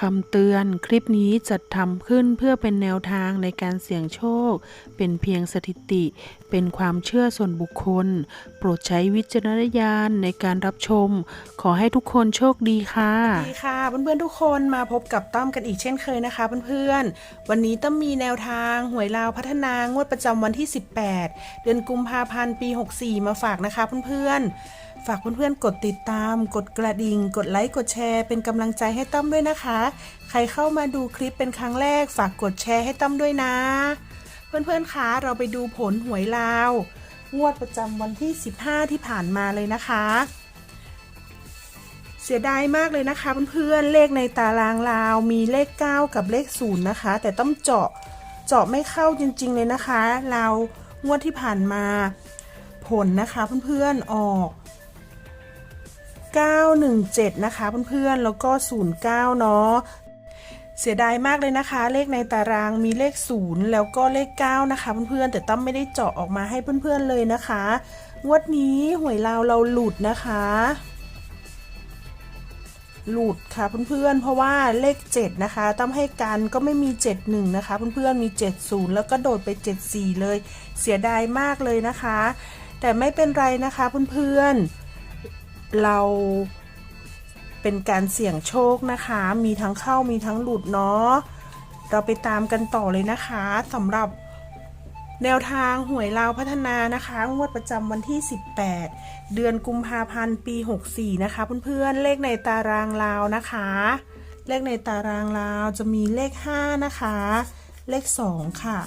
คำเตือนคลิปนี้จัดทำขึ้นเพื่อเป็นแนวทางในการเสี่ยงโชค เป็นเพียงสถิติ เป็นความเชื่อส่วนบุคคล โปรดใช้วิจารณญาณในการรับชม ขอให้ทุกคนโชคดีค่ะดีค่ะ เพื่อนๆทุกคนมาพบกับต้อมกันอีกเช่นเคยนะคะเพื่อนๆ วันนี้ต้อมมีแนวทางหวยลาวพัฒนางวดประจำวันที่ 18 เดือนกุมภาพันธ์ปี 64 มาฝากนะคะเพื่อนๆ ฝากเพื่อนๆกดติดตาม กดกระดิ่ง กดไลค์ กดแชร์ เป็นกำลังใจให้ต้อมด้วยนะคะ ใครเข้ามาดูคลิปเป็นครั้งแรก ฝากกดแชร์ให้ต้อมด้วยนะ เพื่อนๆคะเราไปดูผลหวยลาว งวดประจำวันที่ 15 ที่ผ่านมาเลยนะคะ เสียดายมากเลยนะคะเพื่อนๆ เลขในตารางลาวมีเลข 9 กับเลข 0 นะคะ แต่ต้องเจาะ เจาะไม่เข้าจริง ๆ เลยนะคะ เรางวดที่ผ่านมา ผลนะคะเพื่อนๆ ออก 917 นะคะเพื่อนๆ แล้วก็ 09 เนาะเสียดายมากเลยนะคะ เลขในตารางมีเลข 0 แล้วก็เลข 9 นะคะเพื่อนๆ แต่ตั้มไม่ได้เจาะออกมาให้เพื่อนๆเลยนะคะ งวดนี้หวยลาวเราหลุดนะคะหลุดค่ะเพื่อนๆ เพราะว่าเลข 7 นะคะตั้มให้กันก็ไม่มี 71 นะคะเพื่อนๆ มี 70 แล้วก็โดดไป 74 เลย เสียดายมากเลยนะคะ แต่ไม่เป็นไรนะคะเพื่อนๆ เราเป็นการเสี่ยงโชคนะคะ มีทั้งเข้ามีทั้งหลุดเนาะ เราไปตามกันต่อเลยนะคะสำหรับแนวทางหวยลาวพัฒนานะคะ งวดประจำวันที่ 18 เดือนกุมภาพันธ์ปี 64 นะคะ เพื่อนๆ เลขในตารางลาวนะคะ เลขในตารางลาวจะมีเลข 5 นะคะ เลข 2 ค่ะ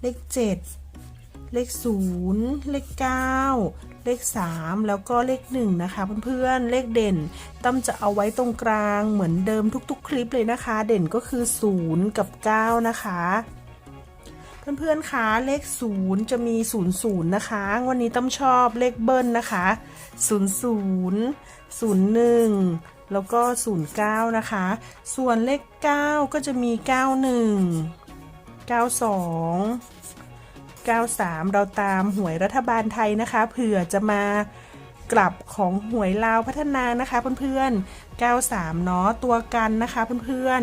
เลข 7 เลข 0 เลข 9 เลข 3 แล้วก็เลข 1 นะคะเพื่อนๆ เลขเด่นตั้มจะเอาไว้ตรงกลางเหมือนเดิมทุกๆ คลิปเลยนะคะ เด่นก็คือ 0 กับ 9 นะคะเพื่อนๆ คะ เลข 0 จะมี 00 นะคะ วันนี้ตั้มชอบเลขเบิ้ลนะคะ 00 01 แล้วก็ 09 นะคะ ส่วนเลข 9 ก็จะมี 91 92 93 เราตามหวยรัฐบาลไทยนะคะ เผื่อจะมากลับของหวยลาวพัฒนานะคะเพื่อนๆ 93 เนาะตัวกันนะคะเพื่อน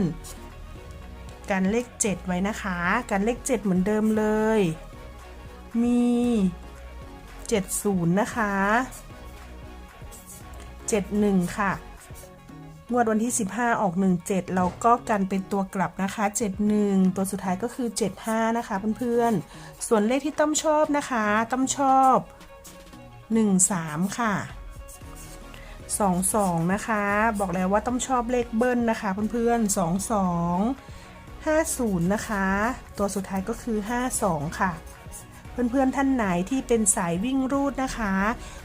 ๆ กันเลข 7 ไว้นะคะ กันเลข 7 เหมือนเดิมเลย มี 70 นะคะ 71 ค่ะ งวดวันที่ 15 ออก 17 เราก็กันเป็นตัวกลับนะคะ 71 ตัวสุดท้ายก็คือ 75 นะคะเพื่อนๆ ส่วนเลขที่ต้อมชอบนะคะต้อมชอบ 13 ค่ะ 22 นะคะ บอกแล้วว่าต้อมชอบเลขเบิ้ลนะคะเพื่อนๆ 22 50 นะคะ ตัวสุดท้ายก็คือ 52 ค่ะเพื่อนๆ ท่านไหนที่เป็นสายวิ่งรูดนะคะ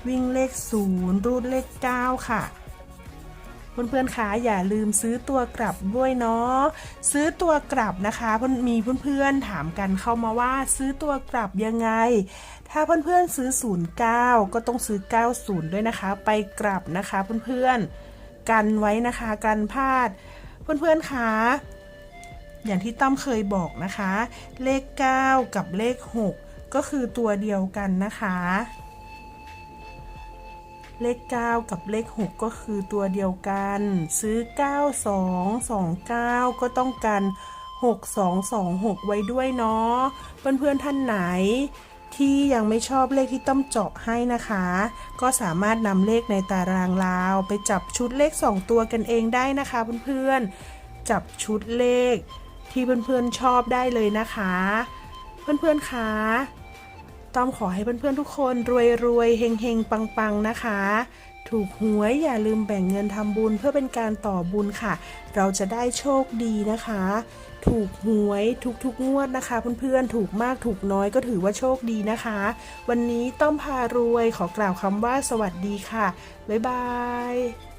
วิ่งเลข 0 รูดเลข 9 ค่ะ เพื่อนๆคะอย่าลืมซื้อตัวกลับด้วยเนาะซื้อตัวกลับนะคะเพื่อนมีเพื่อนๆถามกันเข้ามาว่าซื้อตัวกลับยังไง ถ้าเพื่อนๆซื้อ 09 ก็ต้องซื้อ 90 ด้วยนะคะ ไปกลับนะคะเพื่อนๆกันไว้นะคะกันพลาด เพื่อนๆคะอย่างที่ต้อมเคยบอกนะคะ เลข 9 กับเลข 6 ก็คือตัวเดียวกันนะคะ เลข 9 กับเลข 6 ก็คือตัวเดียวกัน ซื้อ 9 2 2 9 ก็ต้องกัน 6 2 2 6 ไว้ด้วยเนาะ เพื่อนๆท่านไหนที่ยังไม่ชอบเลขที่ต้อมเจาะให้นะคะ ก็สามารถนำเลขในตารางลาว ไปจับชุดเลข 2 ตัวกันเองได้นะคะเพื่อนๆ จับชุดเลขที่เพื่อนๆชอบได้เลยนะคะ เพื่อนๆคะ ต้อมขอให้เพื่อนๆทุกคนรวยรวยเฮงเฮงปังปังนะคะ ถูกหวยอย่าลืมแบ่งเงินทำบุญเพื่อเป็นการต่อบุญค่ะ เราจะได้โชคดีนะคะ ถูกหวยทุกๆงวดนะคะ เพื่อนๆถูกมากถูกน้อยก็ถือว่าโชคดีนะคะ วันนี้ต้อมพารวยขอกล่าวคำว่าสวัสดีค่ะ บ๊ายบาย